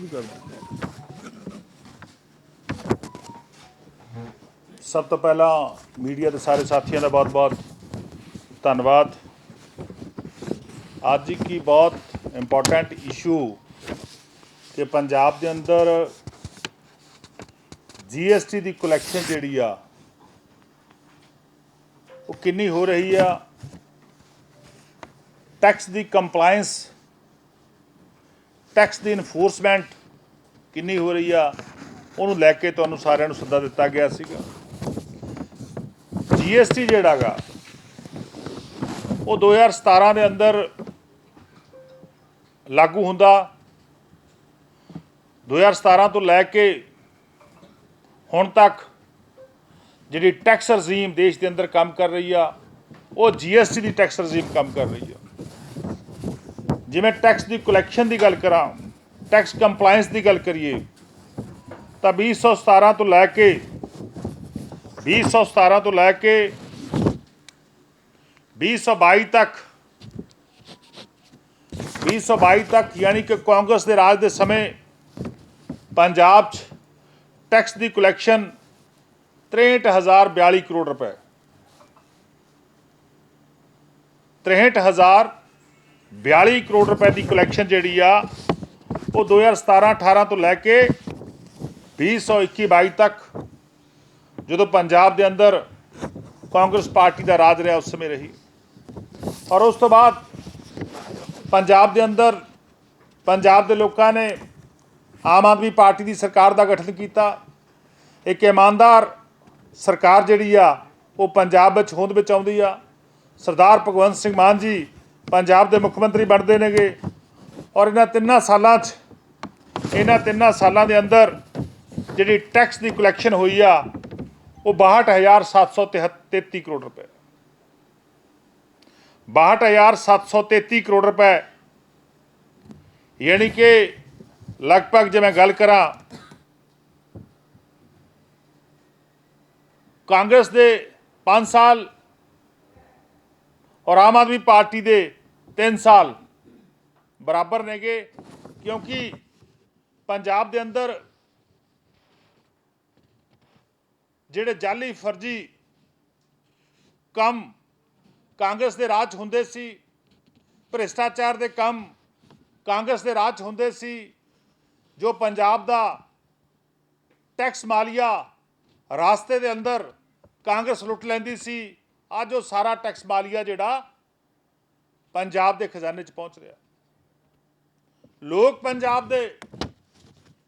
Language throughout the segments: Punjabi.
ਸ਼ੁਰੂ ਕਰ ਦਿਓ ਸਭ ਤੋਂ ਪਹਿਲਾਂ ਮੀਡੀਆ ਦੇ ਸਾਰੇ ਸਾਥੀਆਂ ਦਾ ਬਹੁਤ-ਬਹੁਤ ਧੰਨਵਾਦ। ਅੱਜ ਕੀ ਬਹੁਤ ਇੰਪੋਰਟੈਂਟ ਇਸ਼ੂ ਕਿ ਪੰਜਾਬ ਦੇ ਅੰਦਰ ਜੀਐਸਟੀ ਦੀ ਕਲੈਕਸ਼ਨ ਜਿਹੜੀ ਆ, ਉਹ ਕਿੰਨੀ ਹੋ ਰਹੀ ਆ। ਟੈਕਸ ਦੀ ਕੰਪਲਾਈਂਸ ਟੈਕਸ ਦੀ ਇਨਫੋਰਸਮੈਂਟ ਕਿੰਨੀ ਹੋ ਰਹੀ ਆ, ਉਹਨੂੰ ਲੈ ਕੇ ਤੁਹਾਨੂੰ ਸਾਰਿਆਂ ਨੂੰ ਸੱਦਾ ਦਿੱਤਾ ਗਿਆ ਸੀਗਾ। ਜੀਐਸਟੀ ਜਿਹੜਾਗਾ, ਉਹ 2017 ਦੇ ਅੰਦਰ ਲਾਗੂ ਹੁੰਦਾ। 2017 ਤੋਂ ਲੈ ਕੇ ਹੁਣ ਤੱਕ ਜਿਹੜੀ ਟੈਕਸ ਰਜੀਮ ਦੇਸ਼ ਦੇ ਅੰਦਰ ਕੰਮ ਕਰ ਰਹੀ ਆ, ਉਹ ਜੀਐਸਟੀ ਦੀ ਟੈਕਸ ਰਜੀਮ ਕੰਮ ਕਰ ਰਹੀ ਆ। ਜਿਵੇਂ ਟੈਕਸ ਦੀ ਕਲੈਕਸ਼ਨ ਦੀ ਗੱਲ ਕਰਾਂ ਟੈਕਸ ਕੰਪਲਾਈਂਸ ਦੀ ਗੱਲ ਕਰੀਏ, ਤਾਂ 2017 ਤੋਂ ਲੈ ਕੇ 2017 ਤੋਂ ਲੈ ਕੇ 2022 ਤੱਕ 2022 ਤੱਕ ਯਾਨੀ ਕਿ ਕਾਂਗਰਸ ਦੇ ਰਾਜ ਦੇ ਸਮੇਂ ਪੰਜਾਬ 'ਚ ਟੈਕਸ ਦੀ ਕਲੈਕਸ਼ਨ 63042 ਕਰੋੜ ਰੁਪਏ। 63042 ਕਰੋੜ ਰੁਪਏ ਦੀ ਕਲੈਕਸ਼ਨ ਜਿਹੜੀ ਆ, ਉਹ 2017-18 ਤੋਂ ਲੈ ਕੇ 2021-22 ਤੱਕ, ਜਦੋਂ ਪੰਜਾਬ ਦੇ ਅੰਦਰ ਕਾਂਗਰਸ ਪਾਰਟੀ ਦਾ ਰਾਜ ਰਿਹਾ, ਉਸ ਸਮੇਂ ਰਹੀ। ਔਰ ਉਸ ਤੋਂ ਬਾਅਦ ਪੰਜਾਬ ਦੇ ਅੰਦਰ, ਪੰਜਾਬ ਦੇ ਲੋਕਾਂ ਨੇ ਆਮ ਆਦਮੀ ਪਾਰਟੀ ਦੀ ਸਰਕਾਰ ਦਾ ਗਠਨ ਕੀਤਾ। ਇੱਕ ਇਮਾਨਦਾਰ ਸਰਕਾਰ ਜਿਹੜੀ ਆ, ਉਹ ਪੰਜਾਬ ਵਿੱਚ ਹੋਂਦ ਵਿੱਚ ਆਉਂਦੀ ਆ। ਸਰਦਾਰ ਭਗਵੰਤ ਸਿੰਘ ਮਾਨ ਜੀ ਪੰਜਾਬ ਦੇ ਮੁੱਖ ਮੰਤਰੀ ਬਣਦੇ ਨੇਗੇ। ਔਰ ਇਹਨਾਂ ਤਿੰਨਾਂ ਸਾਲਾਂ 'ਚ, ਇਹਨਾਂ ਤਿੰਨਾਂ ਸਾਲਾਂ ਦੇ ਅੰਦਰ ਜਿਹੜੀ ਟੈਕਸ ਦੀ ਕਲੈਕਸ਼ਨ ਹੋਈ ਆ, ਉਹ 62733 ਕਰੋੜ ਰੁਪਏ। 62733 ਕਰੋੜ ਰੁਪਏ। ਯਾਨੀ ਕਿ ਲਗਭਗ ਜੇ ਮੈਂ ਗੱਲ ਕਰਾਂ, ਕਾਂਗਰਸ ਦੇ 5 ਸਾਲ ਔਰ ਆਮ ਆਦਮੀ ਪਾਰਟੀ ਦੇ 3 ਸਾਲ ਬਰਾਬਰ ਨੇਗੇ, ਕਿਉਂਕਿ ਪੰਜਾਬ ਦੇ ਅੰਦਰ ਜਿਹੜੇ ਜਾਲੀ ਫਰਜੀ ਕੰਮ ਕਾਂਗਰਸ ਦੇ ਰਾਜ 'ਚ ਹੁੰਦੇ ਸੀ, ਭ੍ਰਿਸ਼ਟਾਚਾਰ ਦੇ ਕੰਮ ਕਾਂਗਰਸ ਦੇ ਰਾਜ 'ਚ ਹੁੰਦੇ ਸੀ, ਜੋ ਪੰਜਾਬ ਦਾ ਟੈਕਸ ਮਾਲੀਆ ਰਾਸਤੇ ਦੇ ਅੰਦਰ ਕਾਂਗਰਸ ਲੁੱਟ ਲੈਂਦੀ ਸੀ, ਅੱਜ ਉਹ ਸਾਰਾ ਟੈਕਸ ਮਾਲੀਆ ਜਿਹੜਾ ਪੰਜਾਬ ਦੇ ਖਜ਼ਾਨੇ 'ਚ ਪਹੁੰਚ ਰਿਹਾ। ਲੋਕ ਪੰਜਾਬ ਦੇ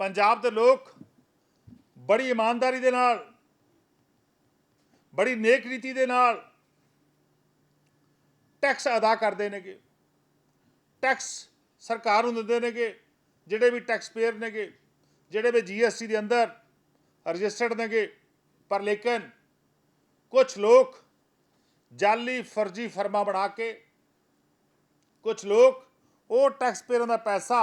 ਪੰਜਾਬ ਦੇ ਲੋਕ ਬੜੀ ਇਮਾਨਦਾਰੀ ਦੇ ਨਾਲ, ਬੜੀ ਨੇਕ ਰੀਤੀ ਦੇ ਨਾਲ ਟੈਕਸ ਅਦਾ ਕਰਦੇ ਨੇਗੇ। ਟੈਕਸ ਸਰਕਾਰ ਨੂੰ ਦਿੰਦੇ ਨੇਗੇ, ਜਿਹੜੇ ਵੀ ਟੈਕਸ ਪੇਅਰ ਨੇਗੇ, ਜਿਹੜੇ ਵੀ ਜੀਐਸਟੀ ਦੇ ਅੰਦਰ ਰਜਿਸਟਰਡ ਨੇਗੇ। ਪਰ ਲੇਕਿਨ ਕੁਝ ਲੋਕ ਜਾਲੀ ਫਰਜੀ ਫਰਮਾ ਬਣਾ ਕੇ ਕੁਝ ਲੋਕ ਉਹ ਟੈਕਸ ਪੇਅਰਾਂ ਦਾ ਪੈਸਾ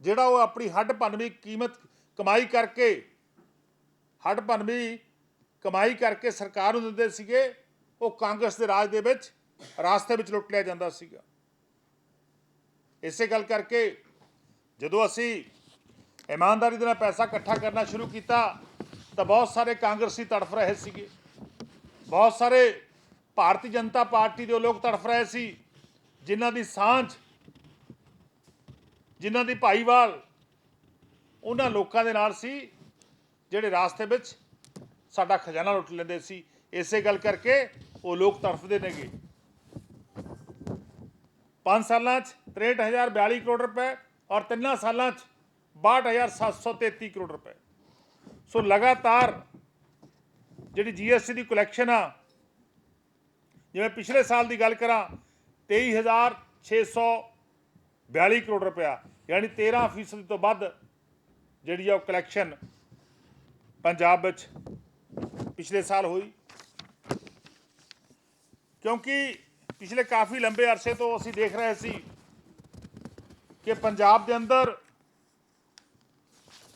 ਜਿਹੜਾ ਉਹ ਆਪਣੀ ਹੱਡ ਭੰਨਵੀਂ ਕੀਮਤ ਕਮਾਈ ਕਰਕੇ, ਹੱਡ ਭੰਨਵੀਂ ਕਮਾਈ ਕਰਕੇ ਸਰਕਾਰ ਨੂੰ ਦਿੰਦੇ ਸੀਗੇ, ਉਹ ਕਾਂਗਰਸ ਦੇ ਰਾਜ ਦੇ ਵਿੱਚ ਰਾਸਤੇ ਵਿੱਚ ਲੁੱਟ ਲਿਆ ਜਾਂਦਾ ਸੀਗਾ। ਇਸੇ ਗੱਲ ਕਰਕੇ ਜਦੋਂ ਅਸੀਂ ਇਮਾਨਦਾਰੀ ਦੇ ਨਾਲ ਪੈਸਾ ਇਕੱਠਾ ਕਰਨਾ ਸ਼ੁਰੂ ਕੀਤਾ, ਤਾਂ ਬਹੁਤ ਸਾਰੇ ਕਾਂਗਰਸੀ ਤੜਫ ਰਹੇ ਸੀਗੇ। ਬਹੁਤ ਸਾਰੇ ਭਾਰਤੀ ਜਨਤਾ ਪਾਰਟੀ ਦੇ ਉਹ ਲੋਕ ਤੜਫ ਰਹੇ ਸੀ, ਜਿਨ੍ਹਾਂ ਦੀ ਸਾਂਝ, ਜਿਨ੍ਹਾਂ ਦੀ ਭਾਈਵਾਲ ਉਹਨਾਂ ਲੋਕਾਂ ਦੇ ਨਾਲ ਸੀ, ਜਿਹੜੇ ਰਾਸਤੇ ਵਿੱਚ ਸਾਡਾ ਖਜ਼ਾਨਾ ਲੁੱਟ ਲੈਂਦੇ ਸੀ। ਇਸੇ ਗੱਲ ਕਰਕੇ ਉਹ ਲੋਕ ਤੜਫਦੇ ਨੇਗੇ। 5 ਸਾਲਾਂ 'ਚ 63042 ਕਰੋੜ ਰੁਪਏ ਔਰ ਤਿੰਨਾਂ ਸਾਲਾਂ 'ਚ 62733 ਕਰੋੜ ਰੁਪਏ। ਸੋ ਲਗਾਤਾਰ ਜਿਹੜੀ ਜੀਐਸਟੀ ਦੀ ਕਲੈਕਸ਼ਨ ਆ ਜਿਵੇਂ ਪਿਛਲੇ ਸਾਲ ਦੀ ਗੱਲ ਕਰਾਂ 23642 ਕਰੋੜ ਰੁਪਇਆ, ਯਾਨੀ 13% ਤੋਂ ਵੱਧ ਜਿਹੜੀ ਆ ਉਹ ਕਲੈਕਸ਼ਨ ਪੰਜਾਬ ਵਿੱਚ ਪਿਛਲੇ ਸਾਲ ਹੋਈ। ਕਿਉਂਕਿ ਪਿਛਲੇ ਕਾਫੀ ਲੰਬੇ ਅਰਸੇ ਤੋਂ ਅਸੀਂ ਦੇਖ ਰਹੇ ਸੀ ਕਿ ਪੰਜਾਬ ਦੇ ਅੰਦਰ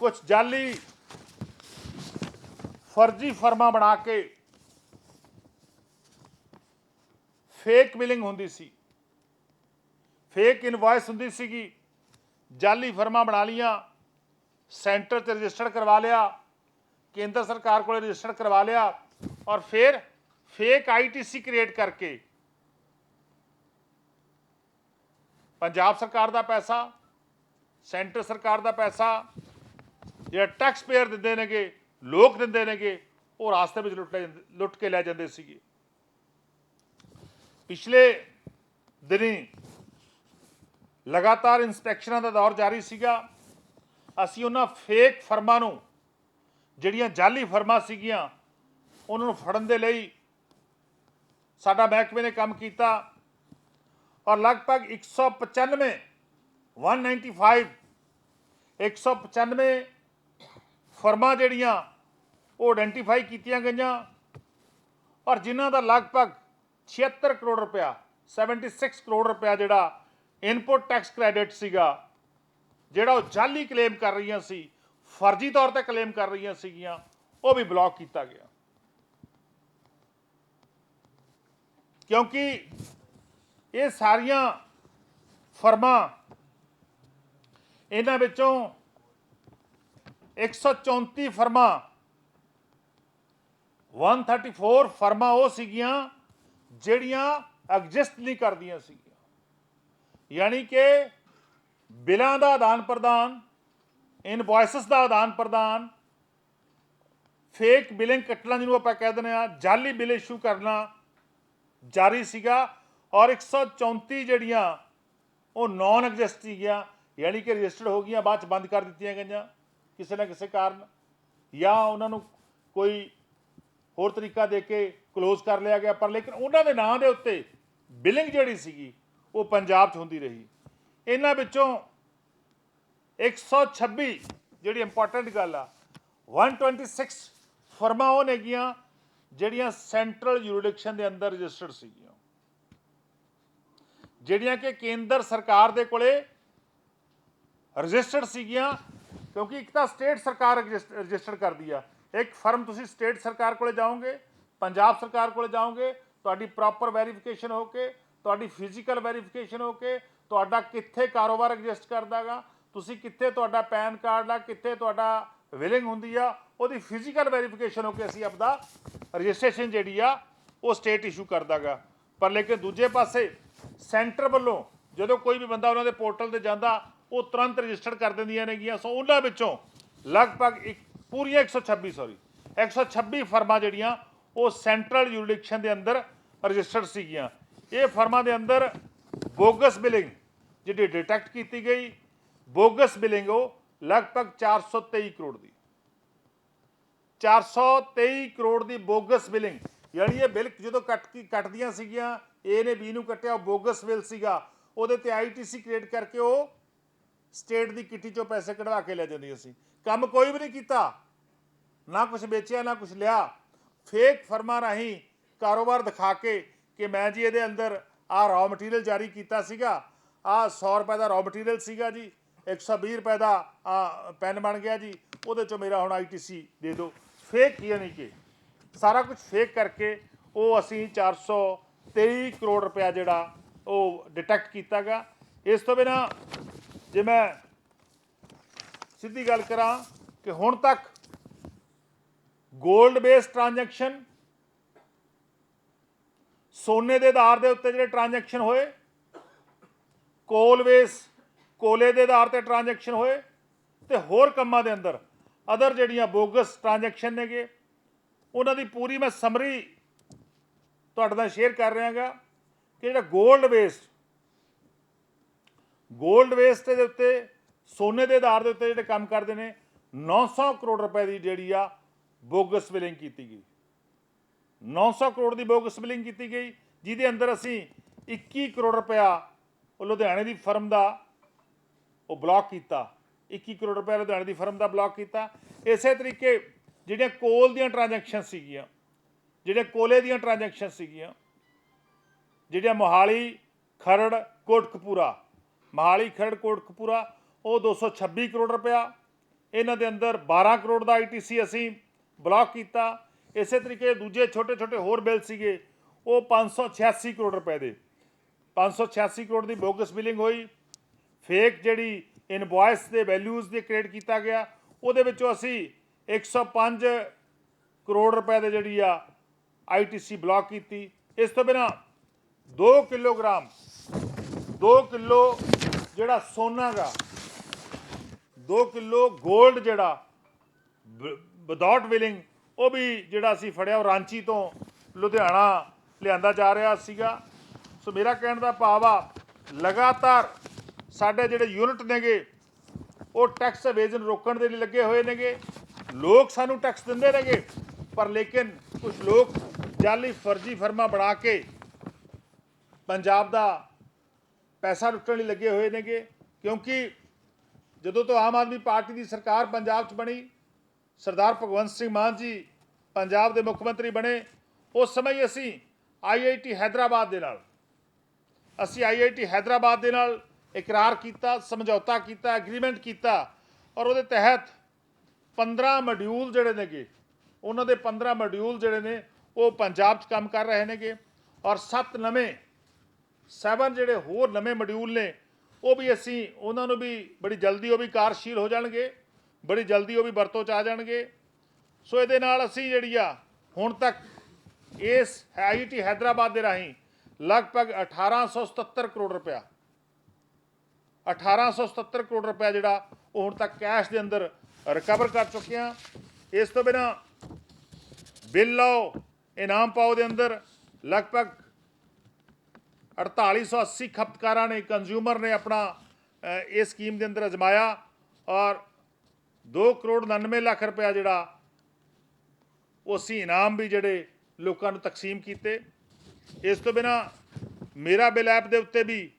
ਕੁਝ ਜਾਲੀ ਫਰਜ਼ੀ ਫਰਮਾਂ ਬਣਾ ਕੇ ਫੇਕ ਬਿਲਿੰਗ ਹੁੰਦੀ ਸੀ ਫੇਕ ਇਨਵੌਇਸ ਹੁੰਦੀ ਸੀਗੀ ਜਾਲੀ ਫਰਮਾਂ ਬਣਾ ਲੀਆਂ ਸੈਂਟਰ ਤੇ ਰਜਿਸਟਰਡ ਕਰਵਾ ਲਿਆ ਕੇਂਦਰ ਸਰਕਾਰ ਕੋਲੇ ਰਜਿਸਟਰਡ ਕਰਵਾ ਲਿਆ ਔਰ ਫਿਰ ਫੇਕ ਆਈਟੀਸੀ ਕ੍ਰੀਏਟ ਕਰਕੇ ਪੰਜਾਬ ਸਰਕਾਰ ਦਾ ਪੈਸਾ ਸੈਂਟਰ ਸਰਕਾਰ ਦਾ ਪੈਸਾ ਜਿਹੜਾ ਟੈਕਸ ਪੇਅਰ ਦਿੰਦੇ ਨੇਗੇ ਲੋਕ ਦਿੰਦੇ ਨੇਗੇ ਉਹ ਰਾਸਤੇ ਵਿੱਚ ਲੁੱਟ ਲੈ ਜਾਂਦੇ- ਲੁੱਟ ਕੇ ਲੈ ਜਾਂਦੇ ਸੀਗੇ ਪਿਛਲੇ ਦਿਨੀ ਲਗਾਤਾਰ ਇਨਸਪੈਕਸ਼ਨਾਂ ਦਾ ਦੌਰ ਜਾਰੀ ਸੀਗਾ। ਅਸੀਂ ਉਹਨਾਂ ਫੇਕ ਫਰਮਾਂ ਨੂੰ, ਜਿਹੜੀਆਂ ਜਾਲੀ ਫਰਮਾਂ ਸੀਗੀਆਂ, ਉਹਨਾਂ ਨੂੰ ਫੜਨ ਦੇ ਲਈ ਸਾਡਾ ਮਹਿਕਮੇ ਨੇ ਕੰਮ ਕੀਤਾ ਔਰ ਲਗਭਗ 195 195 195 ਫਰਮਾਂ ਜਿਹੜੀਆਂ ਉਹ ਆਇਡੈਂਟੀਫਾਈ ਕੀਤੀਆਂ ਗਈਆਂ ਔਰ ਜਿਨ੍ਹਾਂ ਦਾ ਲਗਭਗ 76 ਕਰੋੜ ਰੁਪਇਆ 76 ਕਰੋੜ ਰੁਪਇਆ ਜਿਹੜਾ ਇਨਪੁਟ ਟੈਕਸ ਕ੍ਰੈਡਿਟ ਸੀਗਾ, ਜਿਹੜਾ ਉਹ ਜਾਲੀ ਕਲੇਮ ਕਰ ਰਹੀਆਂ ਸੀ, ਫਰਜ਼ੀ ਤੌਰ ਤੇ ਕਲੇਮ ਕਰ ਰਹੀਆਂ ਸੀਗੀਆਂ, ਉਹ ਵੀ ਬਲੌਕ ਕੀਤਾ ਗਿਆ। ਕਿਉਂਕਿ ਇਹ ਸਾਰੀਆਂ ਫਰਮਾਂ ਇਹਨਾਂ ਵਿੱਚੋਂ 134 ਫਰਮਾਂ 134 ਫਰਮਾਂ ਉਹ ਸੀਗੀਆਂ ਜਿਹੜੀਆਂ ਐਗਜ਼ਿਸਟ ਨਹੀਂ ਕਰਦੀਆਂ ਸੀਗੀਆਂ। ਯਾਨੀ ਕਿ ਬਿਲਾਂ ਦਾ ਆਦਾਨ ਪ੍ਰਦਾਨ, ਇਨਵੋਇਸਸ ਦਾ ਆਦਾਨ ਪ੍ਰਦਾਨ, ਫੇਕ ਬਿਲਿੰਗ ਕੱਟਣਾ ਜਿਹਨੂੰ ਆਪਾਂ ਕਹਿ ਦਿੰਦੇ ਆ ਜਾਲੀ ਬਿੱਲ ਇਸ਼ੂ ਕਰਨਾ ਜਾਰੀ ਸੀਗਾ ਔਰ 134 ਜਿਹੜੀਆਂ ਉਹ ਨਾਨ ਐਗਜ਼ਿਸਟ ਸੀਗੀਆਂ, ਯਾਨੀ ਕਿ ਰਜਿਸਟਰਡ ਹੋ ਗਈਆਂ, ਬਾਅਦ ਚ ਬੰਦ ਕਰ ਦਿੱਤੀਆਂ ਗਈਆਂ ਕਿਸੇ ਨਾ ਕਿਸੇ ਕਾਰਨ। ਜਾਂ ਉਹਨਾਂ ਨੂੰ ਕੋਈ ਹੋਰ ਤਰੀਕਾ ਦੇ ਕੇ ਕਲੋਜ਼ ਕਰ ਲਿਆ ਗਿਆ, ਪਰ ਲੇਕਿਨ ਉਹਨਾਂ ਦੇ ਨਾਂ ਦੇ ਉੱਤੇ ਬਿਲਿੰਗ ਜਿਹੜੀ ਸੀਗੀ, ਉਹ ਪੰਜਾਬ 'ਚ ਹੁੰਦੀ ਰਹੀ। ਇਹਨਾਂ ਵਿੱਚੋਂ 126 ਜਿਹੜੀ ਇੰਪੋਰਟੈਂਟ ਗੱਲ ਆ 126 ਫਰਮਾਂ ਉਹ ਨੇਗੀਆਂ ਜਿਹੜੀਆਂ ਸੈਂਟਰਲ ਜੁਰਿਡਿਕਸ਼ਨ ਦੇ ਅੰਦਰ ਰਜਿਸਟਰਡ ਸੀਗੀਆਂ। ਜਿਹੜੀਆਂ ਕਿ ਕੇਂਦਰ ਸਰਕਾਰ ਦੇ ਕੋਲੇ ਰਜਿਸਟਰਡ ਸੀਗੀਆਂ, ਕਿਉਂਕਿ ਇੱਕ ਤਾਂ ਸਟੇਟ ਸਰਕਾਰ ਰਜਿਸਟਰ ਕਰਦੀ ਆ। ਇੱਕ ਫਰਮ ਤੁਸੀਂ ਸਟੇਟ ਸਰਕਾਰ ਕੋਲੇ ਜਾਓਗੇ ਪੰਜਾਬ ਸਰਕਾਰ ਕੋਲ ਜਾਓਗੇ, ਤੁਹਾਡੀ ਪ੍ਰੋਪਰ ਵੈਰੀਫਿਕੇਸ਼ਨ ਹੋ ਕੇ, ਤੁਹਾਡੀ ਫਿਜ਼ੀਕਲ ਵੈਰੀਫਿਕੇਸ਼ਨ ਹੋ ਕੇ, ਤੁਹਾਡਾ ਕਿੱਥੇ ਕਾਰੋਬਾਰ ਐਗਜ਼ਿਸਟ ਕਰਦਾਗਾ, ਤੁਸੀਂ ਕਿੱਥੇ ਤੁਹਾਡਾ ਪੈਨ ਕਾਰਡ ਆ, ਕਿੱਥੇ ਤੁਹਾਡਾ ਵਿਲਿੰਗ ਹੁੰਦੀ ਆ, ਉਹਦੀ ਫਿਜ਼ੀਕਲ ਵੈਰੀਫਿਕੇਸ਼ਨ ਹੋ ਕੇ ਅਸੀਂ ਆਪਦਾ ਰਜਿਸਟ੍ਰੇਸ਼ਨ ਜਿਹੜੀ ਆ, ਉਹ ਸਟੇਟ ਇਸ਼ੂ ਕਰਦਾਗਾ। ਪਰ ਲੇਕਿਨ ਦੂਜੇ ਪਾਸੇ ਸੈਂਟਰ ਵੱਲੋਂ ਜਦੋਂ ਕੋਈ ਵੀ ਬੰਦਾ ਉਹਨਾਂ ਦੇ ਪੋਰਟਲ ਤੇ ਜਾਂਦਾ, ਉਹ ਤੁਰੰਤ ਰਜਿਸਟਰ ਕਰ ਦਿੰਦੀਆਂ ਨੇਗੀਆਂ। ਸੋ ਉਹਨਾਂ ਵਿੱਚੋਂ ਲਗਭਗ ਇੱਕ, ਪੂਰੀਆਂ 126 ਸੌਰੀ 126 ਫਰਮਾਂ ਜਿਹੜੀਆਂ ਉਹ ਸੈਂਟਰਲ ਜੁਰਿਡਿਕਸ਼ਨ ਦੇ ਅੰਦਰ ਰਜਿਸਟਰਡ ਸੀਗੀਆਂ। ਇਹ ਫਰਮਾਂ ਦੇ ਅੰਦਰ ਬੋਗਸ ਬਿਲਿੰਗ, ਜਿਹੜੀ ਡਿਟੈਕਟ ਕੀਤੀ ਗਈ, ਬੋਗਸ ਬਿਲਿੰਗ ਉਹ ਲਗਭਗ 423 ਕਰੋੜ ਦੀ। 423 ਕਰੋੜ ਦੀ ਬੋਗਸ ਬਿਲਿੰਗ, ਯਾਨੀ ਇਹ ਬਿੱਲ ਜਦੋਂ ਕੱਟ ਕੀ ਕੱਟਦੀਆਂ ਸੀਗੀਆਂ ਏ ਨੇ ਬੀ ਨੂੰ ਕੱਟਿਆ, ਉਹ ਬੋਗਸ ਬਿੱਲ ਸੀਗਾ। ਉਹਦੇ ਤੇ ਆਈਟੀਸੀ ਕ੍ਰੀਏਟ ਕਰਕੇ ਉਹ ਸਟੇਟ ਦੀ ਕਿੱਟੀ ਚੋਂ ਪੈਸੇ ਕਢਵਾ ਕੇ ਲੈ ਜਾਂਦੀਆਂ ਸੀ। ਕੰਮ ਕੋਈ ਵੀ ਨਹੀਂ ਕੀਤਾ। ਨਾ ਕੁਝ ਵੇਚਿਆ, ਨਾ ਕੁਝ ਲਿਆ। ਫੇਕ ਫਰਮਾਂ ਰਾਹੀਂ ਕਾਰੋਬਾਰ ਦਿਖਾ ਕੇ ਕਿ ਮੈਂ ਜੀ ਇਹਦੇ ਅੰਦਰ ਆ ਰਾਅ ਮਟੀਰੀਅਲ ਜਾਰੀ ਕੀਤਾ ਸੀਗਾ ਆ 100 ਰੁਪਏ ਦਾ ਰਾਅ ਮਟੀਰੀਅਲ ਸੀਗਾ ਜੀ 120 ਰੁਪਏ ਦਾ ਆ ਪੈਨ ਬਣ ਗਿਆ ਜੀ, ਉਹਦੇ ਚੋਂ ਮੇਰਾ ਹੁਣ ਆਈਟੀਸੀ ਦੇ ਦਿਓ। ਫੇਕ ਯਾਨੀ ਕਿ? ਸਾਰਾ ਕੁਝ ਫੇਕ ਕਰਕੇ ਉਹ ਅਸੀਂ 423 ਕਰੋੜ ਰੁਪਇਆ ਜਿਹੜਾ ਉਹ ਡਿਟੈਕਟ ਕੀਤਾਗਾ। ਇਸ ਤੋਂ ਬਿਨਾ ਜੇ ਮੈਂ ਸਿੱਧੀ ਗੱਲ ਕਰਾਂ ਕਿ ਹੁਣ ਤੱਕ ਗੋਲਡ ਬੇਸ ਟ੍ਰਾਂਜੈਕਸ਼ਨ, ਸੋਨੇ ਦੇ ਆਧਾਰ ਦੇ ਉੱਤੇ ਜਿਹੜੇ ਟ੍ਰਾਂਜੈਕਸ਼ਨ ਹੋਏ, ਕੋਲ ਬੇਸ, ਕੋਲੇ ਦੇ ਆਧਾਰ ਤੇ ਟ੍ਰਾਂਜੈਕਸ਼ਨ ਹੋਏ, ਤੇ ਹੋਰ ਕੰਮਾਂ ਦੇ ਅੰਦਰ ਅਦਰ ਜਿਹੜੀਆਂ ਬੋਗਸ ਟ੍ਰਾਂਜੈਕਸ਼ਨ ਨੇਗੇ, ਉਹਨਾਂ ਦੀ ਪੂਰੀ ਮੈਂ ਸਮਰੀ ਤੁਹਾਡੇ ਨਾਲ ਸ਼ੇਅਰ ਕਰ ਰਿਹਾ ਰਿਹਾਗਾ ਕਿ ਜਿਹੜਾ ਗੋਲਡ ਬੇਸ ਗੋਲਡ ਬੇਸ ਤੇ ਦੇ ਉੱਤੇ, ਸੋਨੇ ਦੇ ਆਧਾਰ ਦੇ ਉੱਤੇ ਜਿਹੜੇ ਕੰਮ ਕਰਦੇ ਨੇ 900 ਕਰੋੜ ਰੁਪਏ ਦੀ ਜਿਹੜੀ ਆ ਬੋਗਸ ਬਿਲਿੰਗ ਕੀਤੀ ਗਈ। 900 ਕਰੋੜ ਦੀ ਬੋਗਸ ਬਿਲਿੰਗ ਕੀਤੀ ਗਈ, ਜਿਹਦੇ ਅੰਦਰ ਅਸੀਂ 21 ਕਰੋੜ ਰੁਪਇਆ ਉਹ ਲੁਧਿਆਣੇ ਦੀ ਫਰਮ ਦਾ ਉਹ ਬਲੌਕ ਕੀਤਾ। 21 ਕਰੋੜ ਰੁਪਇਆ ਲੁਧਿਆਣੇ ਦੀ ਫਰਮ ਦਾ ਬਲੌਕ ਕੀਤਾ। ਇਸੇ ਤਰੀਕੇ ਜਿਹੜੀਆਂ ਕੋਲ ਦੀਆਂ ਟ੍ਰਾਂਜੈਕਸ਼ਨ ਸੀਗੀਆਂ ਜਿਹੜੇ ਕੋਲੇ ਦੀਆਂ ਟ੍ਰਾਂਜੈਕਸ਼ਨ ਸੀਗੀਆਂ, ਜਿਹੜੀਆਂ ਮੋਹਾਲੀ, ਖਰੜ, ਕੋਟਕਪੂਰਾ, ਮੋਹਾਲੀ, ਖਰੜ, ਕੋਟਕਪੂਰਾ, ਉਹ 226 ਕਰੋੜ ਰੁਪਇਆ। ਇਹਨਾਂ ਦੇ ਅੰਦਰ 12 ਕਰੋੜ ਦਾ ਆਈਟੀਸੀ ਅਸੀਂ ਬਲੌਕ ਕੀਤਾ। ਇਸੇ ਤਰੀਕੇ ਦੂਜੇ ਛੋਟੇ ਛੋਟੇ ਹੋਰ ਬਿੱਲ ਸੀਗੇ। ਉਹ 586 ਕਰੋੜ ਰੁਪਏ ਦੇ। 586 ਕਰੋੜ ਦੀ ਬੋਗਸ ਬਿਲਿੰਗ ਹੋਈ। ਫੇਕ ਜਿਹੜੀ ਇਨਵੋਇਸ ਦੇ ਵੈਲਿਊਜ਼ ਦੇ ਕ੍ਰੀਏਟ ਕੀਤਾ ਗਿਆ। ਉਹਦੇ ਵਿੱਚੋਂ ਅਸੀਂ 105 ਕਰੋੜ ਰੁਪਏ ਦੇ ਜਿਹੜੀ ਆ ਆਈਟੀਸੀ ਬਲੌਕ ਕੀਤੀ। ਇਸ ਤੋਂ ਬਿਨਾ 2 ਕਿਲੋਗ੍ਰਾਮ 2 ਕਿਲੋ ਜਿਹੜਾ ਸੋਨਾ ਗਾ 2 ਕਿਲੋ 골ਡ ਜਿਹੜਾ ਵਿਦਆਊਟ ਵਿਲਿੰਗ ਉਹ ਵੀ ਜਿਹੜਾ ਅਸੀਂ ਫੜਿਆ, ਉਹ ਰਾਂਚੀ ਤੋਂ ਲੁਧਿਆਣਾ ਲਿਆਂਦਾ ਜਾ ਰਿਹਾ ਸੀਗਾ। ਸੋ ਮੇਰਾ ਕਹਿਣ ਦਾ ਭਾਵ ਆ, ਲਗਾਤਾਰ ਸਾਡੇ ਜਿਹੜੇ ਯੂਨਿਟ ਨੇਗੇ, ਉਹ ਟੈਕਸ ਐਵੇਜਨ ਰੋਕਣ ਦੇ ਲਈ ਲੱਗੇ ਹੋਏ ਨੇਗੇ। ਲੋਕ ਸਾਨੂੰ ਟੈਕਸ ਦਿੰਦੇ ਨੇਗੇ, ਪਰ ਲੇਕਿਨ ਕੁਝ ਲੋਕ ਜਾਲੀ ਫਰਜ਼ੀ ਫਰਮਾ ਬਣਾ ਕੇ ਪੰਜਾਬ ਦਾ ਪੈਸਾ ਲੁੱਟਣ ਲਈ ਲੱਗੇ ਹੋਏ ਨੇਗੇ, ਕਿਉਂਕਿ ਜਦੋਂ ਤੋਂ ਆਮ ਆਦਮੀ ਪਾਰਟੀ ਦੀ ਸਰਕਾਰ ਪੰਜਾਬ 'ਚ ਬਣੀ ਸਰਦਾਰ ਭਗਵੰਤ ਸਿੰਘ ਮਾਨ ਜੀ ਪੰਜਾਬ ਦੇ ਮੁੱਖ ਮੰਤਰੀ ਬਣੇ, ਉਸ ਸਮੇਂ ਅਸੀਂ ਆਈਆਈਟੀ ਹైదరాబాద్ ਦੇ ਨਾਲ, ਅਸੀਂ ਆਈਆਈਟੀ ਹైదరాబాద్ ਦੇ ਨਾਲ ਇਕਰਾਰ ਕੀਤਾ, ਸਮਝੌਤਾ ਕੀਤਾ ਐਗਰੀਮੈਂਟ ਕੀਤਾ ਔਰ ਉਹਦੇ ਤਹਿਤ 15 ਮੋਡਿਊਲ ਜਿਹੜੇ ਨੇਗੇ, ਉਹਨਾਂ ਦੇ 15 ਮੋਡਿਊਲ ਜਿਹੜੇ ਨੇ, ਉਹ ਪੰਜਾਬ 'ਚ ਕੰਮ ਕਰ ਰਹੇ ਨੇਗੇ ਔਰ 7 ਨਵੇਂ ਸੈਵਨ ਜਿਹੜੇ ਹੋਰ ਨਵੇਂ ਮੋਡਿਊਲ ਨੇ, ਉਹ ਵੀ ਅਸੀਂ, ਉਹਨਾਂ ਨੂੰ ਵੀ ਬੜੀ ਜਲਦੀ ਉਹ ਵੀ ਕਾਰਜਸ਼ੀਲ ਹੋ ਜਾਣਗੇ। ਬੜੀ ਜਲਦੀ ਉਹ ਵੀ ਵਰਤੋਂ ਚ ਆ ਜਾਣਗੇ। ਸੋ ਇਹਦੇ ਨਾਲ ਅਸੀਂ ਜਿਹੜੀ ਆ, ਹੁਣ ਤੱਕ ਇਸ ਆਈਟੀ ਹైదరాబాద్ ਦੇ ਰਾਹੀਂ ਲਗਭਗ 1877 ਕਰੋੜ ਰੁਪਇਆ 1877 ਕਰੋੜ ਰੁਪਇਆ ਜਿਹੜਾ ਉਹ ਹੁਣ ਤੱਕ ਕੈਸ਼ ਦੇ ਅੰਦਰ ਰਿਕਵਰ ਕਰ ਚੁੱਕੇ ਆ ਇਸ ਤੋਂ ਬਿਨਾ ਬਿੱਲ ਲਓ, ਇਨਾਮ ਪਾਓ ਦੇ ਅੰਦਰ ਲਗਭਗ 4880 ਖਪਤਕਾਰਾਂ ਨੇ ਕੰਜ਼ਿਊਮਰ ਨੇ ਆਪਣਾ ਇਸ ਸਕੀਮ ਦੇ ਅੰਦਰ ਅਜਮਾਇਆ ਔਰ 2 ਕਰੋੜ 99 ਲੱਖ ਰੁਪਇਆ ਜਿਹੜਾ, ਉਹ ਅਸੀਂ ਇਨਾਮ ਵੀ ਜਿਹੜੇ ਲੋਕਾਂ ਨੂੰ ਤਕਸੀਮ ਕੀਤੇ। ਇਸ ਤੋਂ ਬਿਨਾ ਮੇਰਾ ਬਿੱਲ ਐਪ ਦੇ ਉੱਤੇ ਵੀ,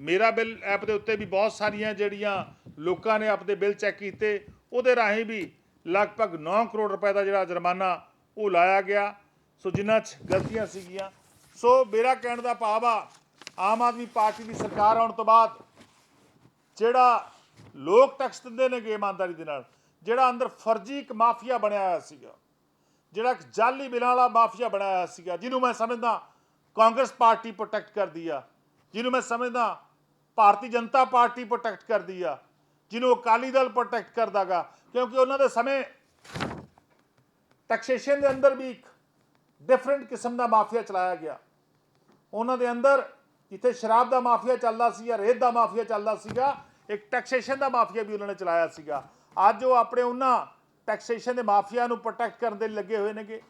ਮੇਰਾ ਬਿੱਲ ਐਪ ਦੇ ਉੱਤੇ ਵੀ ਬਹੁਤ ਸਾਰੀਆਂ ਜਿਹੜੀਆਂ ਲੋਕਾਂ ਨੇ ਆਪਣੇ ਬਿੱਲ ਚੈੱਕ ਕੀਤੇ, ਉਹਦੇ ਰਾਹੀਂ ਵੀ ਲਗਭਗ 9 ਕਰੋੜ ਰੁਪਏ ਦਾ ਜਿਹੜਾ ਜੁਰਮਾਨਾ ਉਹ ਲਾਇਆ ਗਿਆ। ਸੋ ਜਿਨ੍ਹਾਂ 'ਚ ਗਲਤੀਆਂ ਸੀਗੀਆਂ। ਸੋ ਮੇਰਾ ਕਹਿਣ ਦਾ ਭਾਵ ਆ, ਆਮ ਆਦਮੀ ਪਾਰਟੀ ਦੀ ਸਰਕਾਰ ਆਉਣ ਤੋਂ ਬਾਅਦ ਜਿਹੜਾ ਲੋਕ ਟੈਕਸ ਦਿੰਦੇ ਨੇਗੇ ਇਮਾਨਦਾਰੀ ਦੇ ਨਾਲ। ਜਿਹੜਾ ਅੰਦਰ ਫਰਜ਼ੀ ਇੱਕ ਮਾਫੀਆ ਬਣਿਆ ਹੋਇਆ ਸੀਗਾ, ਜਿਹੜਾ ਇੱਕ ਜਾਲੀ ਬਿਲਾਂ ਵਾਲਾ ਮਾਫੀਆ ਬਣਾਇਆ ਹੋਇਆ ਸੀਗਾ, ਜਿਹਨੂੰ ਮੈਂ ਸਮਝਦਾ ਕਾਂਗਰਸ ਪਾਰਟੀ ਪ੍ਰੋਟੈਕਟ ਕਰਦੀ ਆ, ਜਿਹਨੂੰ ਮੈਂ ਸਮਝਦਾ ਭਾਰਤੀ ਜਨਤਾ ਪਾਰਟੀ ਪ੍ਰੋਟੈਕਟ ਕਰਦੀ ਆ, ਜਿਹਨੂੰ ਅਕਾਲੀ ਦਲ ਪ੍ਰੋਟੈਕਟ ਕਰਦਾਗਾ, ਕਿਉਂਕਿ ਉਹਨਾਂ ਦੇ ਸਮੇਂ ਟੈਕਸੇਸ਼ਨ ਦੇ ਅੰਦਰ ਵੀ ਇੱਕ ਡਿਫਰੈਂਟ ਕਿਸਮ ਦਾ ਮਾਫੀਆ ਚਲਾਇਆ ਗਿਆ। ਉਹਨਾਂ ਦੇ ਅੰਦਰ ਜਿੱਥੇ ਸ਼ਰਾਬ ਦਾ ਮਾਫੀਆ ਚੱਲਦਾ ਸੀ ਜਾਂ ਰੇਤ ਦਾ ਮਾਫੀਆ ਚੱਲਦਾ ਸੀਗਾ ਇੱਕ ਟੈਕਸੇਸ਼ਨ ਦਾ ਮਾਫੀਆ ਵੀ ਉਹਨਾਂ ਨੇ ਚਲਾਇਆ ਸੀਗਾ। ਅੱਜ ਉਹ ਆਪਣੇ ਉਹਨਾਂ ਟੈਕਸੇਸ਼ਨ ਦੇ ਮਾਫੀਆ ਨੂੰ ਪ੍ਰੋਟੈਕਟ ਕਰਨ ਦੇ ਲੱਗੇ ਹੋਏ ਨੇਗੇ।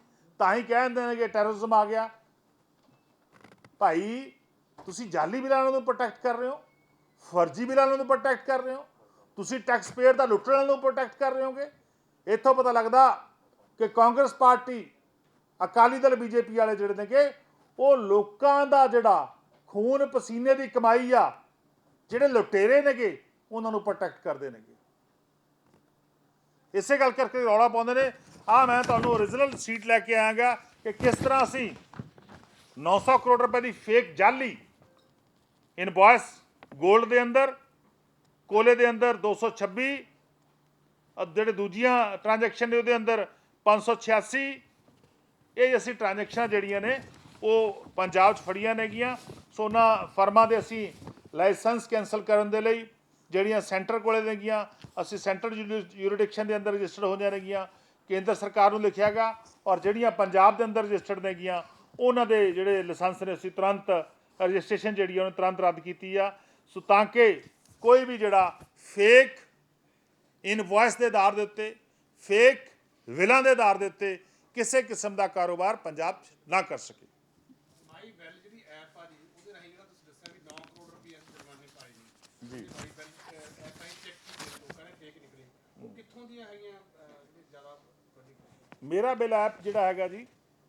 ਤਾਂ ਹੀ ਕਹਿੰਦੇ ਨੇ ਕਿ ਟੈਰਰਿਜ਼ਮ ਆ ਗਿਆ। ਭਾਈ, ਤੁਸੀਂ ਜਾਲੀ ਬਿੱਲਾਂ ਨੂੰ ਪ੍ਰੋਟੈਕਟ ਕਰ ਰਹੇ ਹੋ, ਫਰਜ਼ੀ ਬਿੱਲਾਂ ਨੂੰ ਪ੍ਰੋਟੈਕਟ ਕਰ ਰਹੇ ਹੋ, ਤੁਸੀਂ ਟੈਕਸ ਪੇਅਰ ਦਾ ਲੁੱਟਣ ਨੂੰ ਪ੍ਰੋਟੈਕਟ ਕਰ ਰਹੇ ਹੋਗੇ। ਇੱਥੋਂ ਪਤਾ ਲੱਗਦਾ ਕਿ Congress party, Akali Dal BJP ਵਾਲੇ ਜਿਹੜੇ ਨੇਗੇ, ਉਹ ਲੋਕਾਂ ਦਾ ਜਿਹੜਾ ਖੂਨ ਪਸੀਨੇ ਦੀ ਕਮਾਈ ਆ ਜਿਹੜੇ ਲੁਟੇਰੇ ਨੇਗੇ, ਉਹਨਾਂ ਨੂੰ ਪ੍ਰੋਟੈਕਟ ਕਰਦੇ ਨੇਗੇ। ਇਸੇ ਗੱਲ ਕਰਕੇ ਰੌਲਾ ਪਾਉਂਦੇ ਨੇ, ਆ, ਮੈਂ ਤੁਹਾਨੂੰ ਓਰੀਜਨਲ ਸੀਟ ਲੈ ਕੇ ਆਇਆਗਾ ਕਿ ਕਿਸ ਤਰ੍ਹਾਂ ਅਸੀਂ 900 ਕਰੋੜ ਰੁਪਏ ਦੀ ਫੇਕ ਜਾਲੀ ਇਨਵੌਇਸ 골ਡ ਦੇ ਅੰਦਰ, ਕੋਲੇ ਦੇ ਅੰਦਰ 226 ਅਹ ਜਿਹੜੇ ਦੂਜੀਆਂ ਟ੍ਰਾਂਜੈਕਸ਼ਨ ਨੇ ਉਹਦੇ ਅੰਦਰ 586 ਇਹ ਅਸੀਂ ਟ੍ਰਾਂਜੈਕਸ਼ਨਾਂ ਜਿਹੜੀਆਂ ਨੇ, ਉਹ ਪੰਜਾਬ 'ਚ ਫੜੀਆਂ ਨੇਗੀਆਂ। ਸੋ ਉਹਨਾਂ ਫਰਮਾਂ ਦੇ ਅਸੀਂ ਲਾਇਸੈਂਸ ਕੈਨਸਲ ਕਰਨ ਦੇ ਲਈ ਜਿਹੜੀਆਂ ਸੈਂਟਰ ਕੋਲੇ ਨੇਗੀਆਂ ਅਸੀਂ ਸੈਂਟਰ ਯੂਰੀਡਿਕਸ਼ਨ ਦੇ ਅੰਦਰ ਰਜਿਸਟਰਡ ਹੋ ਜਾਣਗੀਆਂ ਕੇਂਦਰ ਸਰਕਾਰ ਨੂੰ ਲਿਖਿਆਗਾ ਔਰ ਜਿਹੜੀਆਂ ਪੰਜਾਬ ਦੇ ਅੰਦਰ ਰਜਿਸਟਰਡ ਨੇਗੀਆਂ ਉਹਨਾਂ ਦੇ ਜਿਹੜੇ ਲਾਇਸੈਂਸ ਨੇ, ਅਸੀਂ ਤੁਰੰਤ ਰਜਿਸਟ੍ਰੇਸ਼ਨ ਜਿਹੜੀ ਆ ਉਹਨੂੰ ਤੁਰੰਤ ਰੱਦ ਕੀਤੀ ਆ। ਸੋ ਤਾਂ ਕਿ ਕੋਈ ਵੀ ਜਿਹੜਾ ਫੇਕ ਇਨਵੌਇਸ ਦੇ ਆਧਾਰ ਦੇ ਉੱਤੇ ਫੇਕ ਵਿਲਾਂ ਦੇ ਆਧਾਰ ਦੇ ਉੱਤੇ ਕਿਸੇ ਕਿਸਮ ਦਾ ਕਾਰੋਬਾਰ ਪੰਜਾਬ 'ਚ ਨਾ ਕਰ ਸਕੇ ਮਾਈ ਵੈਲ ਜਿਹੜੀ ਐਪ ਆ ਜੀ ਉਹਦੇ ਰਾਹੀਂ ਜਿਹੜਾ ਤੁਸੀਂ ਦੱਸਿਆ ਵੀ 9 ਕਰੋੜ ਰੁਪਏ ਜੁਰਮਾਨੇ ਪਾਏ ਜੀ ਜੀ। ਮਾਈ ਵੈਲ ਐਪ ਰਾਹੀਂ ਚੈੱਕ ਕੀਤੇ ਲੋਕਾਂ ਨੇ ਫੇਕ ਨਿਕਲੇ ਉਹ ਕਿੱਥੋਂ ਦੀਆਂ ਹੈਗੀਆਂ ਅਹ, ਜਿਹੜੀ ਜ਼ਿਆਦਾ ਵੱਡੀ ਮੇਰਾ ਬਿੱਲ ਐਪ ਜਿਹੜਾ ਹੈਗਾ ਜੀ,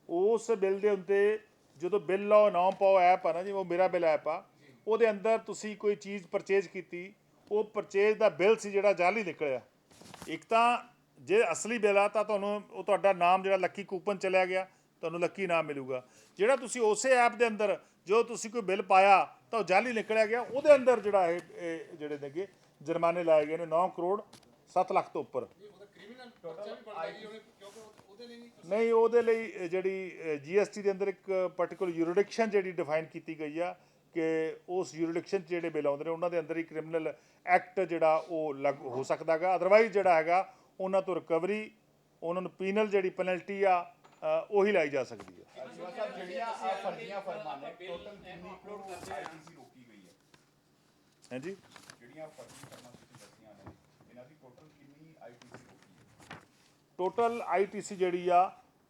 ਉਸ ਬਿੱਲ ਦੇ ਉੱਤੇ ਜਦੋਂ ਬਿੱਲ ਲਾਓ ਨਾਮ ਪਾਓ ਐਪ ਆ ਨਾ ਜੀ, ਉਹ ਮੇਰਾ ਬਿੱਲ ਐਪ ਆ। ਉਹਦੇ ਅੰਦਰ ਤੁਸੀਂ ਕੋਈ ਚੀਜ਼ ਪਰਚੇਜ਼ ਕੀਤੀ, ਉਹ ਪਰਚੇਜ਼ ਦਾ ਬਿੱਲ ਸੀ ਜਿਹੜਾ ਜਾਲੀ ਨਿਕਲਿਆ। ਇੱਕ ਤਾਂ ਜੇ ਅਸਲੀ ਬਿੱਲ ਆ, ਤਾਂ ਤੁਹਾਨੂੰ ਉਹ ਤੁਹਾਡਾ ਨਾਮ ਜਿਹੜਾ ਲੱਕੀ ਕੂਪਨ ਚਲਿਆ ਗਿਆ, ਤੁਹਾਨੂੰ ਲੱਕੀ ਨਾਮ ਮਿਲੂਗਾ। ਜਿਹੜਾ ਤੁਸੀਂ ਉਸੇ ਐਪ ਦੇ ਅੰਦਰ ਜੋ ਤੁਸੀਂ ਕੋਈ ਬਿੱਲ ਪਾਇਆ ਤਾਂ ਉਹ ਜਾਲੀ ਨਿਕਲਿਆ ਗਿਆ। ਉਹਦੇ ਅੰਦਰ ਜਿਹੜਾ ਇਹ ਇਹ ਜਿਹੜੇ ਨੇਗੇ ਜੁਰਮਾਨੇ ਲਾਏ ਗਏ ਨੇ 9 ਕਰੋੜ 7 ਲੱਖ ਤੋਂ ਉੱਪਰ। ਨਹੀਂ ਉਹਦੇ ਲਈ ਜਿਹੜੀ ਜੀਐਸਟੀ ਦੇ ਅੰਦਰ ਇੱਕ ਪਾਰਟਿਕੂਲਰ ਯੂਰਿਡਿਕਸ਼ਨ ਜਿਹੜੀ ਡਿਫਾਈਨ ਕੀਤੀ ਗਈ ਆ ਕਿ ਉਸ ਯੂਰਿਡਿਕਸ਼ਨ 'ਚ ਜਿਹੜੇ ਬਿੱਲ ਆਉਂਦੇ ਨੇ ਉਹਨਾਂ ਦੇ ਅੰਦਰ ਹੀ ਕ੍ਰਿਮੀਨਲ ਐਕਟ ਜਿਹੜਾ ਉਹ ਲੱਗ ਹੋ ਸਕਦਾਗਾ ਅਦਰਵਾਈਜ਼ ਜਿਹੜਾ ਹੈਗਾ ਉਹਨਾਂ ਤੋਂ ਰਿਕਵਰੀ ਉਹਨਾਂ ਨੂੰ ਪੀਨਲ ਜਿਹੜੀ ਪੈਨਲਟੀ ਆ ਉਹੀ ਲਾਈ ਜਾ ਸਕਦੀ ਹੈ। ਸਾਹਿਬ ਜਿਹੜੀਆਂ ਆ ਫਰਜ਼ੀਆਂ ਫਰਮਾਂ ਨੇ ਟੋਟਲ ਕਿੰਨੀ ਕਰੋੜ ਆਈਟੀਸੀ ਰੋਕੀ ਗਈ ਹੈ ਹਾਂਜੀ? ਜਿਹੜੀਆਂ ਫਰਜ਼ੀ ਫਰਮਾਂ ਦੱਸੀਆਂ ਨੇ ਇਹਨਾਂ ਦੀ ਟੋਟਲ ਕਿੰਨੀ ਆਈਟੀਸੀ ਰੋਕੀ ਹੈ ਟੋਟਲ ਆਈਟੀਸੀ ਜਿਹੜੀ ਆ,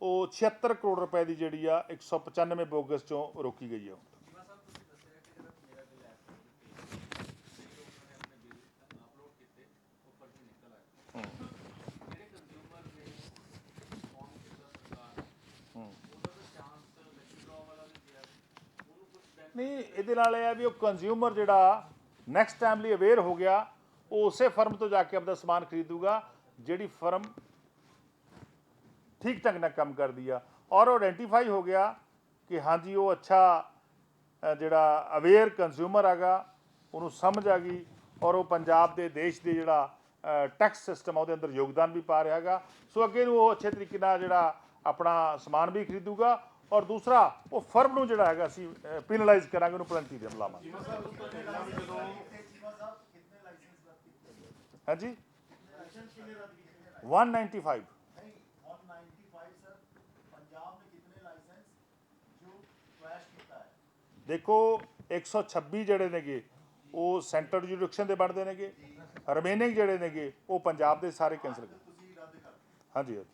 ਉਹ 76 ਕਰੋੜ ਰੁਪਏ ਦੀ ਜਿਹੜੀ ਆ 195 ਬੋਗਸ ਚੋਂ ਰੋਕੀ ਗਈ ਆ ਜਿਵੇਂ ਸਾਹਿਬ ਤੁਸੀਂ ਦੱਸਿਆ ਕਿ ਜਿਹੜਾ ਮੇਰਾ ਬਿੱਲ ਐਪ ਤੇ ਕਈ ਲੋਕਾਂ ਨੇ ਆਪਣੇ ਬਿੱਲ ਅਪਲੋਡ ਕੀਤੇ ਉਹ ਪਰਚੀ ਨਿਕਲ ਆਏ ਜਿਹੜੇ ਕੰਜ਼ਿਊਮਰ ਨੇ ਫੋਨ ਕੀਤਾ ਸਰਕਾਰ ਉਹਦਾ ਤਾਂ ਚਾਂਸ ਵਿਥਡਰਾਅ ਵਾਲਾ ਵੀ ਗਿਆ ਉਹਨੂੰ ਕੁਝ ਬੈਨੀਫਿਟ ਨਹੀਂ, ਇਹਦੇ ਨਾਲ ਇਹ ਆ ਵੀ ਉਹ ਕੰਜ਼ਿਊਮਰ ਜਿਹੜਾ ਨੈਕਸਟ ਟਾਈਮ ਲਈ ਅਵੇਅਰ ਹੋ ਗਿਆ, ਉਹ ਉਸੇ ਫਰਮ ਤੋਂ ਜਾ ਕੇ ਆਪਣਾ ਸਮਾਨ ਖਰੀਦੂਗਾ, ਜਿਹੜੀ ਫਰਮ ਠੀਕ ਢੰਗ ਨਾਲ ਕੰਮ ਕਰਦੀ ਆ। ਔਰ ਉਹ ਆਇਡੈਂਟੀਫਾਈ ਹੋ ਗਿਆ ਕਿ ਹਾਂਜੀ, ਉਹ ਅੱਛਾ ਜਿਹੜਾ ਅਵੇਅਰ ਕੰਜ਼ਿਊਮਰ ਹੈਗਾ, ਉਹਨੂੰ ਸਮਝ ਆ ਗਈ ਔਰ ਉਹ ਪੰਜਾਬ ਦੇ ਦੇਸ਼ ਦੇ ਜਿਹੜਾ ਟੈਕਸ ਸਿਸਟਮ ਆ, ਉਹਦੇ ਅੰਦਰ ਯੋਗਦਾਨ ਵੀ ਪਾ ਰਿਹਾ ਹੈਗਾ। ਸੋ ਅੱਗੇ ਨੂੰ ਉਹ ਅੱਛੇ ਤਰੀਕੇ ਨਾਲ ਜਿਹੜਾ ਆਪਣਾ ਸਮਾਨ ਵੀ ਖਰੀਦੂਗਾ ਔਰ ਦੂਸਰਾ ਉਹ ਫਰਮ ਨੂੰ ਜਿਹੜਾ ਹੈਗਾ ਅਸੀਂ ਪੈਨਲਾਈਜ਼ ਕਰਾਂਗੇ ਉਹਨੂੰ ਪਲੰਟੀ ਦੇ ਲਾਵਾਂਗੇ ਹਾਂਜੀ? 195 ਦੇਖੋ 126 ਜਿਹੜੇ ਨੇਗੇ ਉਹ ਸੈਂਟਰ ਜੁਰਿਡਿਕਸ਼ਨ ਦੇ ਬਣਦੇ ਨੇਗੇ। ਰਿਮੇਨਿੰਗ ਜਿਹੜੇ ਨੇਗੇ ਉਹ ਪੰਜਾਬ ਦੇ ਸਾਰੇ ਕੈਨਸਲ ਹਾਂਜੀ ਹਾਂਜੀ।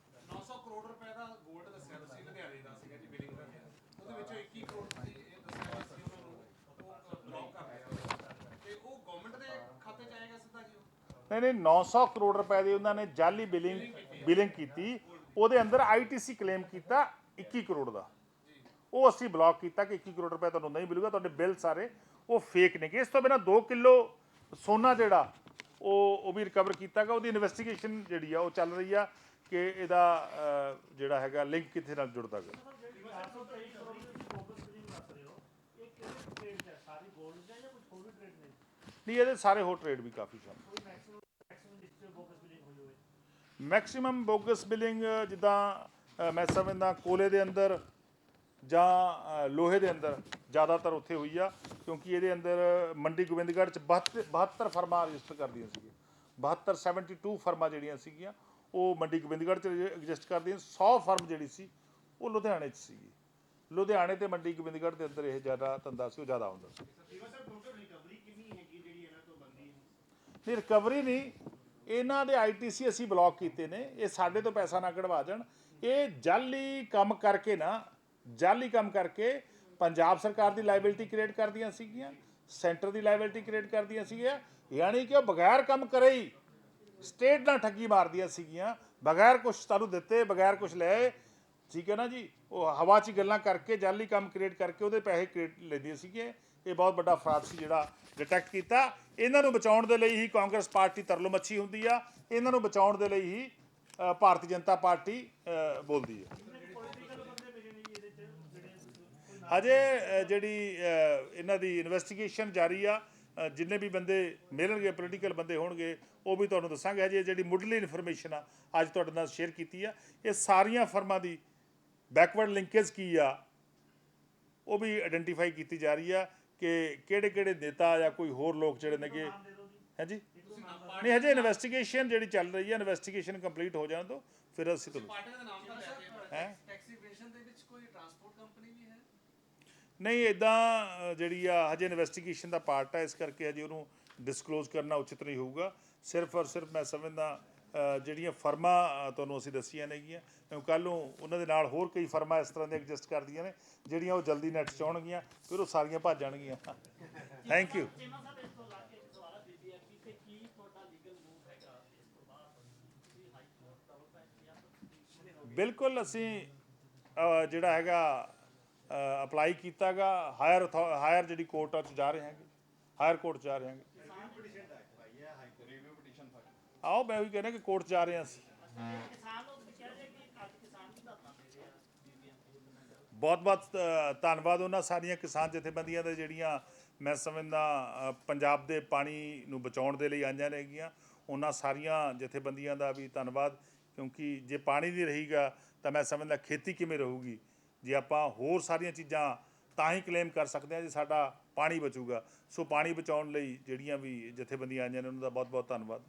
ਨਹੀਂ ਨਹੀਂ 900 ਕਰੋੜ ਰੁਪਏ ਦੀ ਉਹਨਾਂ ਨੇ ਜਾਲੀ ਬਿਲਿੰਗ ਬਿਲਿੰਗ ਕੀਤੀ। ਉਹਦੇ ਅੰਦਰ ਆਈਟੀਸੀ ਕਲੇਮ ਕੀਤਾ 21 ਕਰੋੜ ਦਾ। ਉਹ ਅਸੀਂ ਬਲੌਕ ਕੀਤਾ ਕਿ 21 ਕਰੋੜ ਰੁਪਏ ਤੁਹਾਨੂੰ ਨਹੀਂ ਮਿਲੂਗਾ, ਤੁਹਾਡੇ ਬਿੱਲ ਸਾਰੇ ਉਹ ਫੇਕ ਨੇ। ਇਸ ਤੋਂ ਬਿਨਾ 2 ਕਿਲੋ ਸੋਨਾ ਜਿਹੜਾ ਉਹ ਉਹ ਵੀ ਰਿਕਵਰ ਕੀਤਾ ਕੀਤਾਗਾ। ਉਹਦੀ ਇਨਵੈਸਟੀਗੇਸ਼ਨ ਜਿਹੜੀ ਆ, ਉਹ ਚੱਲ ਰਹੀ ਆ ਕਿ ਇਹਦਾ ਜਿਹੜਾ ਹੈਗਾ ਲਿੰਕ ਕਿੱਥੇ ਨਾਲ ਜੁੜਦਾ ਗਾ ਨਹੀਂ, ਇਹਦੇ ਸਾਰੇ ਹੋਰ ਟ੍ਰੇਡ ਵੀ ਕਾਫੀ ਸ਼ਾਮਲ ਮੈਕਸਿਮਮ ਬੋਗਸ ਬਿਲਿੰਗ ਜਿੱਦਾਂ ਅ, ਮੈਂ ਸਮਝਦਾ ਕੋਲੇ ਦੇ ਅੰਦਰ ਜਾਂ ਅ, ਲੋਹੇ ਦੇ ਅੰਦਰ ਜ਼ਿਆਦਾਤਰ ਉੱਥੇ ਹੋਈ ਆ ਕਿਉਂਕਿ ਇਹਦੇ ਅੰਦਰ ਮੰਡੀ ਗੋਬਿੰਦਗੜ੍ਹ ਚ 72 72 ਫਰਮਾਂ ਰਜਿਸਟਰ ਕਰਦੀਆਂ ਸੀਗੀਆਂ। 72 72 ਫਰਮਾਂ ਜਿਹੜੀਆਂ ਸੀਗੀਆਂ ਉਹ ਮੰਡੀ ਗੋਬਿੰਦਗੜ੍ਹ ਚ ਐਗਜ਼ਿਸਟ ਕਰਦੀਆਂ 100 ਫਰਮ ਜਿਹੜੀ ਸੀ ਉਹ ਲੁਧਿਆਣੇ ਚ ਸੀਗੀ। ਲੁਧਿਆਣੇ ਤੇ ਮੰਡੀ ਗੋਬਿੰਦਗੜ੍ਹ ਦੇ ਅੰਦਰ ਇਹ ਜ਼ਿਆਦਾ ਧੰਦਾ ਸੀ ਉਹ ਜ਼ਿਆਦਾ ਹੁੰਦਾ ਸੀ। ਨਹੀਂ ਰਿਕਵਰੀ ਨਹੀਂ ਇਹਨਾਂ ਦੇ ਆਈਟੀਸੀ ਅਸੀਂ ਬਲੌਕ ਕੀਤੇ ਨੇ, ਇਹ ਸਾਡੇ ਤੋਂ ਪੈਸਾ ਨਾ ਕਢਵਾ ਜਾਣ। ਇਹ ਜਾਲੀ ਕੰਮ ਕਰਕੇ ਨਾ, ਜਾਲੀ ਕੰਮ ਕਰਕੇ ਪੰਜਾਬ ਸਰਕਾਰ ਦੀ ਲਾਇਬਿਲਿਟੀ ਕ੍ਰੀਏਟ ਕਰਦੀਆਂ ਸੀਗੀਆਂ ਸੈਂਟਰ ਦੀ ਲਾਇਬਿਲਿਟੀ ਕ੍ਰੀਏਟ ਕਰਦੀਆਂ ਸੀਗੀਆਂ, ਯਾਨੀ ਕਿ ਉਹ ਬਗੈਰ ਕੰਮ ਕਰੇ ਹੀ ਸਟੇਟ ਨਾਲ ਠੱਗੀ ਮਾਰਦੀਆਂ ਸੀਗੀਆਂ, ਬਗੈਰ ਕੁਝ ਤੁਹਾਨੂੰ ਦਿੱਤੇ, ਬਗੈਰ ਕੁਝ ਲਏ ਠੀਕ ਹੈ ਨਾ ਜੀ? ਉਹ ਹਵਾ 'ਚ ਗੱਲਾਂ ਕਰਕੇ ਜਾਲੀ ਕੰਮ ਕ੍ਰੀਏਟ ਕਰਕੇ ਉਹਦੇ ਪੈਸੇ ਕ੍ਰੀਏਟ ਲੈਂਦੀਆਂ ਸੀਗੇ ਇਹ ਬਹੁਤ ਵੱਡਾ ਫਰਾਡ ਸੀ ਜਿਹੜਾ ਡਿਟੈਕਟ ਕੀਤਾ। ਇਹਨਾਂ ਨੂੰ ਬਚਾਉਣ ਦੇ ਲਈ ਹੀ ਕਾਂਗਰਸ ਪਾਰਟੀ ਤਰਲੋ ਮੱਛੀ ਹੁੰਦੀ ਆ। ਇਹਨਾਂ ਨੂੰ ਬਚਾਉਣ ਦੇ ਲਈ ਹੀ ਭਾਰਤੀ ਜਨਤਾ ਪਾਰਟੀ ਬੋਲਦੀ ਹੈ ਹਜੇ ਜਿਹੜੀ ਇਹਨਾਂ ਦੀ ਇਨਵੈਸਟੀਗੇਸ਼ਨ ਜਾਰੀ ਆ ਜਿੰਨੇ ਵੀ ਬੰਦੇ ਮਿਲਣਗੇ ਪੋਲੀਟੀਕਲ ਬੰਦੇ ਹੋਣਗੇ, ਉਹ ਵੀ ਤੁਹਾਨੂੰ ਦੱਸਾਂਗੇ। ਹਜੇ ਜਿਹੜੀ ਮੁੱਢਲੀ ਇਨਫੋਰਮੇਸ਼ਨ ਆ, ਅੱਜ ਤੁਹਾਡੇ ਨਾਲ ਸ਼ੇਅਰ ਕੀਤੀ ਆ। ਇਹ ਸਾਰੀਆਂ ਫਰਮਾਂ ਦੀ ਬੈਕਵਰਡ ਲਿੰਕੇਜ ਕੀ ਆ? ਉਹ ਵੀ ਆਇਡੈਂਟੀਫਾਈ ਕੀਤੀ ਜਾ ਰਹੀ ਆ ਕਿ ਕਿਹੜੇ ਕਿਹੜੇ ਨੇਤਾ ਜਾਂ ਕੋਈ ਹੋਰ ਲੋਕ ਜਿਹੜੇ ਨੇਗੇ? ਹਾਂਜੀ ਨਹੀਂ ਹਜੇ ਇਨਵੈਸਟੀਗੇਸ਼ਨ ਜਿਹੜੀ ਚੱਲ ਰਹੀ ਹੈ ਇਨਵੈਸਟੀਗੇਸ਼ਨ ਕੰਪਲੀਟ ਹੋ ਜਾਣ ਤੋਂ ਫਿਰ ਅਸੀਂ ਤੁਹਾਨੂੰ ਪਾਰਟੀ ਦਾ ਨਾਮ ਤਾਂ ਲੈ ਕੇ ਹੈਂ? ਟੈਕਸੀਵੇਸ਼ਨ ਦੇ ਵਿੱਚ ਕੋਈ ਟਰਾਂਸਪੋਰਟ ਕੰਪਨੀ ਵੀ ਹੈ? ਨਹੀਂ ਇਦਾਂ ਜਿਹੜੀ ਆ ਹਜੇ ਇਨਵੈਸਟੀਗੇਸ਼ਨ ਦਾ ਪਾਰਟ ਹੈ ਇਸ ਕਰਕੇ ਹਜੇ ਉਹਨੂੰ ਡਿਸਕਲੋਜ਼ ਕਰਨਾ ਉਚਿਤ ਨਹੀਂ ਹੋਊਗਾ। ਸਿਰਫ ਔਰ ਸਿਰਫ ਮੈਂ ਸਮਝਦਾ ਜਿਹੜੀਆਂ ਫਰਮਾਂ ਤੁਹਾਨੂੰ ਅਸੀਂ ਦੱਸੀਆਂ ਨੇਗੀਆਂ। ਕਿਉਂਕਿ ਕੱਲ ਨੂੰ ਉਹਨਾਂ ਦੇ ਨਾਲ ਹੋਰ ਕਈ ਫਰਮਾਂ ਇਸ ਤਰ੍ਹਾਂ ਦੀਆਂ ਐਗਜ਼ਿਸਟ ਕਰਦੀਆਂ ਨੇ, ਜਿਹੜੀਆਂ ਉਹ ਜਲਦੀ ਨੈਟ 'ਚ ਆਉਣਗੀਆਂ, ਫਿਰ ਉਹ ਸਾਰੀਆਂ ਭੱਜ ਜਾਣਗੀਆਂ। ਥੈਂਕ ਯੂ ਬਿਲਕੁਲ ਅਸੀਂ ਜਿਹੜਾ ਹੈਗਾ ਅਪਲਾਈ ਕੀਤਾਗਾ ਹਾਇਰ ਹਾਇਰ ਜਿਹੜੀ ਕੋਰਟ ਚ ਜਾ ਰਹੇ ਹਾਂਗੇ ਹਾਇਰ ਕੋਰਟ 'ਚ ਜਾ ਰਹੇ ਹਾਂਗੇ। ਆਓ, ਮੈਂ ਵੀ ਕਹਿੰਦਾ ਕਿ ਕੋਰਟ 'ਚ ਜਾ ਰਹੇ ਹਾਂ ਅਸੀਂ। ਬਹੁਤ ਬਹੁਤ ਧੰਨਵਾਦ ਉਹਨਾਂ ਸਾਰੀਆਂ ਕਿਸਾਨ ਜਥੇਬੰਦੀਆਂ ਦੇ ਜਿਹੜੀਆਂ ਮੈਂ ਸਮਝਦਾ ਪੰਜਾਬ ਦੇ ਪਾਣੀ ਨੂੰ ਬਚਾਉਣ ਦੇ ਲਈ ਆਈਆਂ ਨੇਗੀਆਂ। ਉਹਨਾਂ ਸਾਰੀਆਂ ਜਥੇਬੰਦੀਆਂ ਦਾ ਵੀ ਧੰਨਵਾਦ, ਕਿਉਂਕਿ ਜੇ ਪਾਣੀ ਨਹੀਂ ਰਹੇਗਾ ਤਾਂ ਮੈਂ ਸਮਝਦਾ ਖੇਤੀ ਕਿਵੇਂ ਰਹੂਗੀ। ਜੇ ਆਪਾਂ ਹੋਰ ਸਾਰੀਆਂ ਚੀਜ਼ਾਂ ਤਾਂ ਹੀ ਕਲੇਮ ਕਰ ਸਕਦੇ ਹਾਂ ਜੇ ਸਾਡਾ ਪਾਣੀ ਬਚੂਗਾ। ਸੋ ਪਾਣੀ ਬਚਾਉਣ ਲਈ ਜਿਹੜੀਆਂ ਵੀ ਜਥੇਬੰਦੀਆਂ ਆਈਆਂ ਨੇ, ਉਹਨਾਂ ਦਾ ਬਹੁਤ ਬਹੁਤ ਧੰਨਵਾਦ।